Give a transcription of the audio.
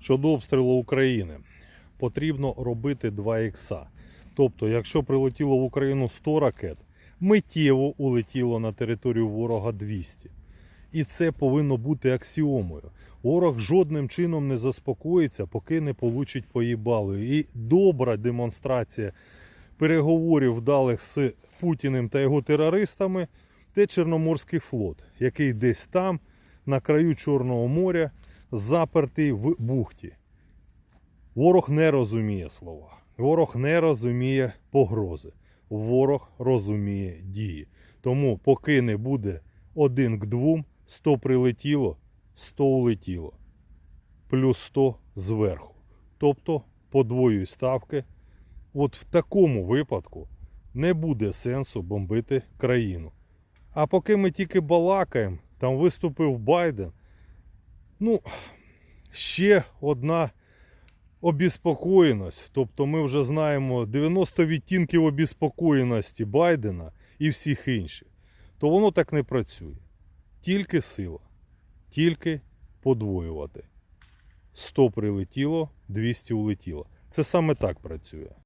Щодо обстрілу України, потрібно робити 2 ікса. Тобто, якщо прилетіло в Україну 100 ракет, миттєво улетіло на територію ворога 200. І це повинно бути аксіомою. Ворог жодним чином не заспокоїться, поки не получить поїбалою. І добра демонстрація переговорів вдалих з Путіним та його терористами це Чорноморський флот, який десь там, на краю Чорного моря, запертий в бухті. Ворог не розуміє слова. Ворог не розуміє погрози. Ворог розуміє дії. Тому, поки не буде один к двом, 100 прилетіло, 100 улетіло. Плюс 100 зверху. Тобто подвоюй ставки. От в такому випадку не буде сенсу бомбити країну. А поки ми тільки балакаємо, там виступив Байден. Ну, ще одна обіспокоєність. Тобто ми вже знаємо 90 відтінків обіспокоєності Байдена і всіх інших. То воно так не працює. Тільки сила, тільки подвоювати. 100 прилетіло, 200 улетіло. Це саме так працює.